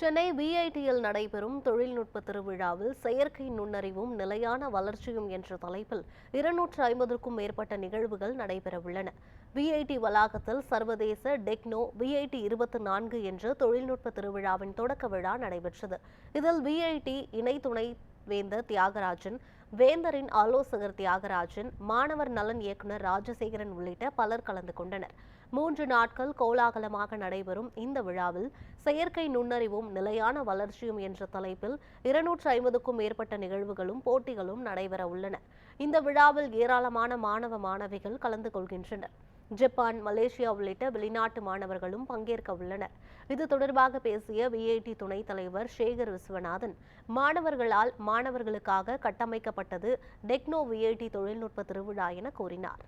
சென்னை விஐடியில் நடைபெறும் தொழில்நுட்ப திருவிழாவில் செயற்கை நுண்ணறிவும் நிலையான வளர்ச்சியும் என்ற தலைப்பில் இருநூற்று ஐம்பதுக்கும் மேற்பட்ட நிகழ்வுகள் நடைபெறவுள்ளன. விஐடி வளாகத்தில் சர்வதேச டெக்னோ விஐடி இருபத்தி நான்கு என்ற தொழில்நுட்ப திருவிழாவின் தொடக்க விழா நடைபெற்றது. இதில் விஐடி இணை துணை வேந்தர் தியாகராஜன் வேந்தரின் ஆலோசகர் தியாகராஜன் மாணவர் நலன் இயக்குனர் ராஜசேகரன் உள்ளிட்ட பலர் கலந்து கொண்டனர். மூன்று நாட்கள் கோலாகலமாக நடைபெறும் இந்த விழாவில் செயற்கை நுண்ணறிவும் நிலையான வளர்ச்சியும் என்ற தலைப்பில் இருநூற்று ஐம்பதுக்கும் மேற்பட்ட நிகழ்வுகளும் போட்டிகளும் நடைபெற உள்ளன. இந்த விழாவில் ஏராளமான மாணவ மாணவிகள் கலந்து கொள்கின்றனர். ஜப்பான் மலேசியா உள்ளிட்ட வெளிநாட்டு மாணவர்களும் பங்கேற்க உள்ளனர். இது தொடர்பாக பேசிய விஐடி துணைத் தலைவர் சேகர் விஸ்வநாதன் மாணவர்களால் மாணவர்களுக்காக கட்டமைக்கப்பட்டது டெக்னோ விஐடி தொழில்நுட்ப திருவிழா என கூறினார்.